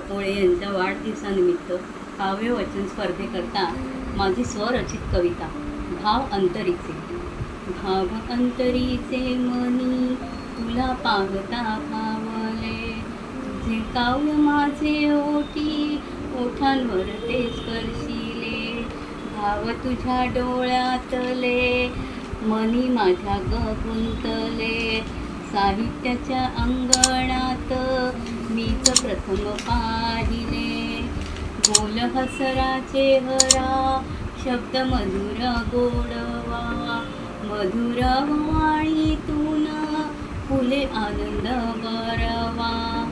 कपोळे यांच्या वाढदिवसानिमित्त काव्यवचन स्पर्धेकरता माझी स्वरचित कविता भाव अंतरीचे. भाव अंतरीचे मनी तुला पाहता भावले तुझे काव्य माझे ओठी ओठांवर ते स्पर्शिले. भाव तुझ्या डोळ्यातले मनी माझ्या गुंतले. साहित्याच्या अंगणात मीच प्रथम पाहिले. बोल हसराचे हरा शब्द मधुर गोडवा. मधुर वाणीतून फुले आनंद बरवा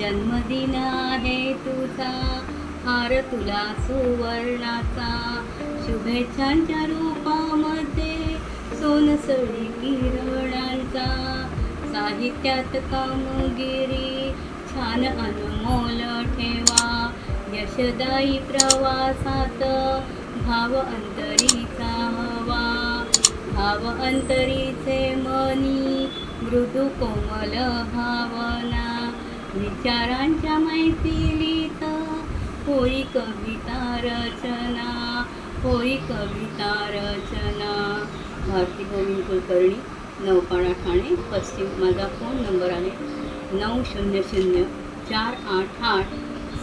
जन्मदिन आहे तुझा हार तुला सुवर्णाचा. शुभेच्छांच्या रूपामध्ये सोनसळी किरणांचा. साहित्यात कामगिरी छान अनमोल ठेवा. यशदायी प्रवासात भाव अंतरीचा हवा. भाव अंतरीचे मनी मृदू कोमल भावना. विचारांच्या मैफिलीत होई कविता रचना होई कविता रचना. भारती गोविंद कुलकर्णी नौपाडा ठाणे पश्चिम माझा फोन नंबर आहे नऊ शून्य शून्य चार आठ आठ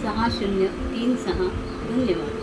सहा शून्य तीन सहा. धन्यवाद.